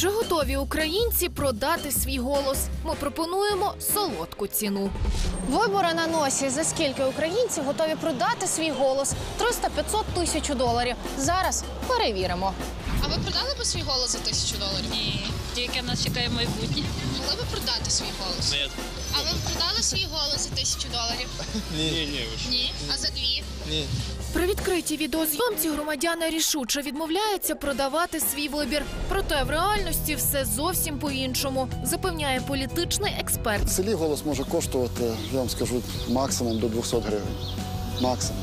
Чи готові українці продати свій голос? Ми пропонуємо солодку ціну. Вибори на носі. За скільки українці готові продати свій голос? 300-500 тисяч доларів. Зараз перевіримо. А ви продали би свій голос за тисячу доларів? Ні, тільки нас чекає майбутнє. Могли би продати свій голос? Ні. А ви б продали свій голос за тисячу доларів? Ні, ні, ні. Ні. А за дві? Ні. При відкритій відеозйомці громадяни рішуче відмовляються продавати свій вибір. Проте в реальності все зовсім по-іншому, запевняє політичний експерт. В селі голос може коштувати, я вам скажу, максимум до 200 гривень. Максимум.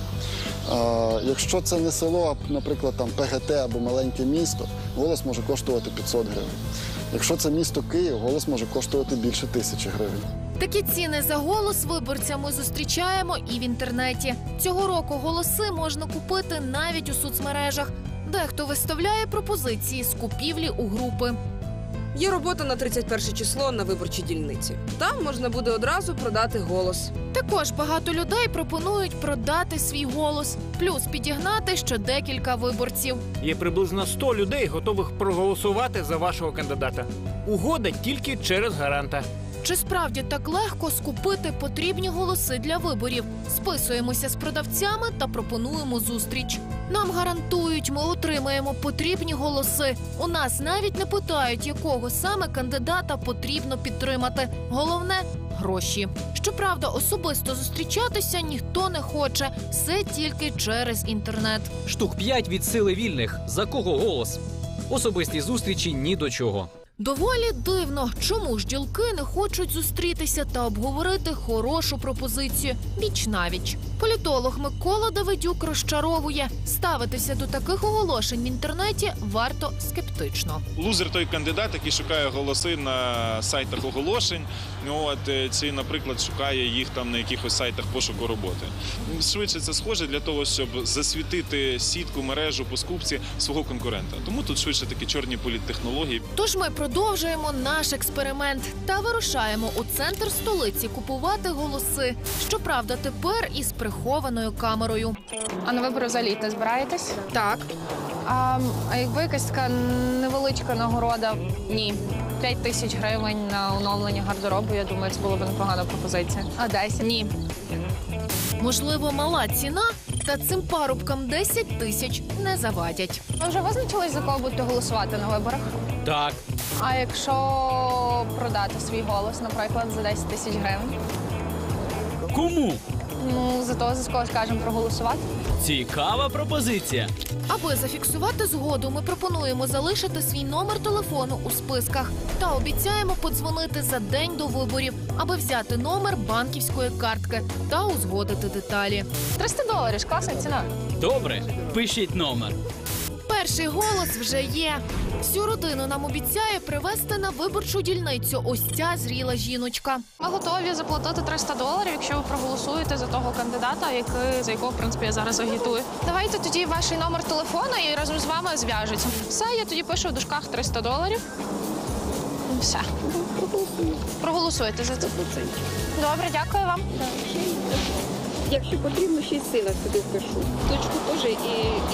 А, якщо це не село, а, наприклад, там ПГТ або маленьке місто, голос може коштувати 500 гривень. Якщо це місто Київ, голос може коштувати більше тисячі гривень. Такі ціни за голос виборця ми зустрічаємо і в інтернеті. Цього року голоси можна купити навіть у соцмережах. Дехто виставляє пропозиції з купівлі у групи. Є робота на 31 число на виборчій дільниці. Там можна буде одразу продати голос. Також багато людей пропонують продати свій голос, плюс підігнати ще декілька виборців. Є приблизно 100 людей, готових проголосувати за вашого кандидата. Угода тільки через гаранта. Чи справді так легко скупити потрібні голоси для виборів? Списуємося з продавцями та пропонуємо зустріч. Нам гарантують, ми отримаємо потрібні голоси. У нас навіть не питають, якого саме кандидата потрібно підтримати. Головне гроші. Щоправда, особисто зустрічатися ніхто не хоче. Все тільки через інтернет. Штук 5 від сили вільних. За кого голос? Особисті зустрічі ні до чого. Доволі дивно, чому ж ділки не хочуть зустрітися та обговорити хорошу пропозицію віч навіч. Політолог Микола Давидюк розчаровує ставитися до таких оголошень в інтернеті варто скептично. Лузер той кандидат, який шукає голоси на сайтах оголошень. От е, чи, наприклад, шукає їх там на якихось сайтах пошуку роботи. Швидше це схоже для того, щоб засвітити сітку мережу по скупці свого конкурента. Тому тут швидше такі чорні політтехнології. Тож ми продовжуємо наш експеримент та вирушаємо у центр столиці купувати голоси. Щоправда, тепер із прихованою камерою. А на вибори взагалі не збираєтесь? Так, А, а якби якась така невеличка нагорода? Ні. 5 тисяч гривень на оновлення гардеробу, я думаю, це була б непогана пропозиція. А 10? Ні. Можливо, мала ціна, та цим парубкам 10 тисяч не завадять. Ви вже визначились, за кого будете голосувати на виборах? Так, А якщо продати свій голос, наприклад, за 10 тисяч гривень? кому? Ну, за того, за кого скажемо проголосувати. Цікава пропозиція. Аби зафіксувати згоду, ми пропонуємо залишити свій номер телефону у списках та обіцяємо подзвонити за день до виборів, аби взяти номер банківської картки та узгодити деталі. 300 доларів, ж класна ціна. Добре, пишіть номер. Перший голос вже є. Всю родину нам обіцяє привезти на виборчу дільницю ось ця зріла жіночка. Ми готові заплатити 300 доларів, якщо ви проголосуєте за того кандидата, який, за якого, в принципі, я зараз агітую. Давайте тоді ваш номер телефону і разом з вами зв'яжуться. Все, я тоді пишу в дужках 300 доларів. Все. Проголосуйте за це. Добре, дякую вам. Якщо потрібно, ще й сина сюди впишу. Дочку теж і,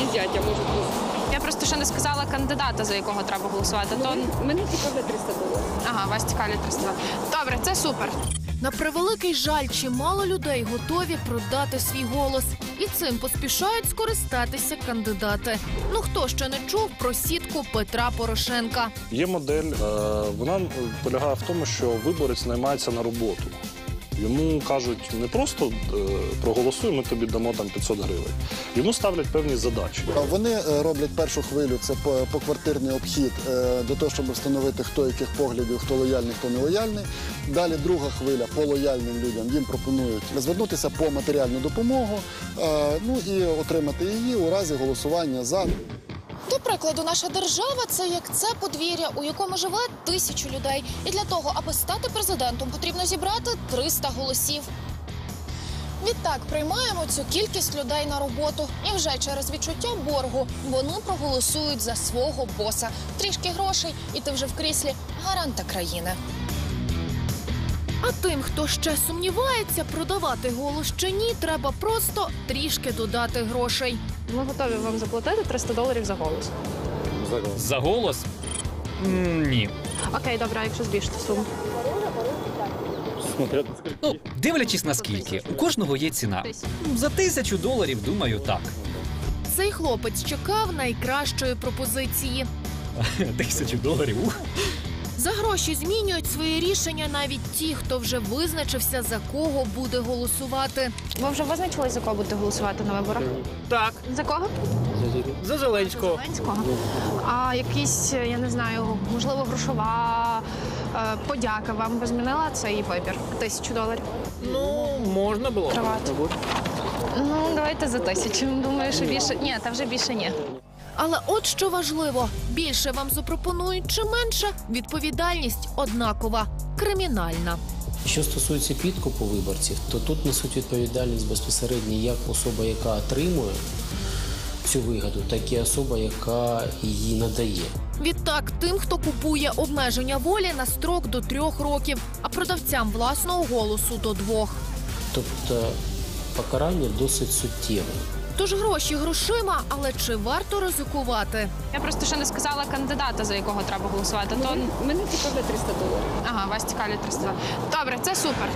і зятя можуть. Я просто ще не сказала кандидата, за якого треба голосувати. То Мене 300 доларів. ага, вас цікавлять 300 доларів. Добре, це супер. На превеликий жаль, чимало людей готові продати свій голос, і цим поспішають скористатися кандидати. Ну хто ще не чув про сітку Петра Порошенка? Є модель, е, вона полягає в тому, що виборець наймається на роботу. Йому кажуть не просто е, проголосуй, ми тобі дамо там 500 гривень. Йому ставлять певні задачі. Вони е, роблять першу хвилю, це по- поквартирний обхід е, до того, щоб встановити, хто яких поглядів, хто лояльний, хто не лояльний. Далі друга хвиля по лояльним людям їм пропонують звернутися по матеріальну допомогу, е, ну і отримати її у разі голосування за. До прикладу, наша держава це як це подвір'я, у якому живе тисячу людей. І для того, аби стати президентом, потрібно зібрати 300 голосів. Відтак приймаємо цю кількість людей на роботу, і вже через відчуття боргу вони проголосують за свого боса. Трішки грошей, і ти вже в кріслі гаранта країни. А тим, хто ще сумнівається, продавати голос чи ні, треба просто трішки додати грошей. Ми готові вам заплатити 300 доларів за голос. За голос? М, Ні. Окей, добре, а якщо збільшити суму? Ну, дивлячись на скільки, у кожного є ціна. За тисячу доларів, думаю, так. Цей хлопець чекав найкращої пропозиції. Тисячу доларів. Ух. За гроші змінюють свої рішення навіть ті, хто вже визначився за кого буде голосувати. Ви вже визначились, за кого будете голосувати на виборах? Так, За кого? за Зеленського. Зеленського. А якісь, я не знаю, можливо, грошова е, подяка вам би змінила цей вибір? Тисячу доларів. Ну, можна було. Тривати. Ну, давайте за тисячу. Думаю, що більше. Ні, та вже більше ні. Але от що важливо: більше вам запропонують чи менше, відповідальність однакова кримінальна. Що стосується підкупу виборців, то тут несуть відповідальність безпосередньо як особа, яка отримує цю вигоду, так і особа, яка її надає. Відтак, тим, хто купує обмеження волі на строк до трьох років, а продавцям власного голосу до двох. Тобто покарання досить суттєве. Тож гроші грошима, але чи варто ризикувати? Я просто ще не сказала кандидата, за якого треба голосувати. То Мене цікавить 300 доларів. ага, вас цікавлять 300. Добре, це супер.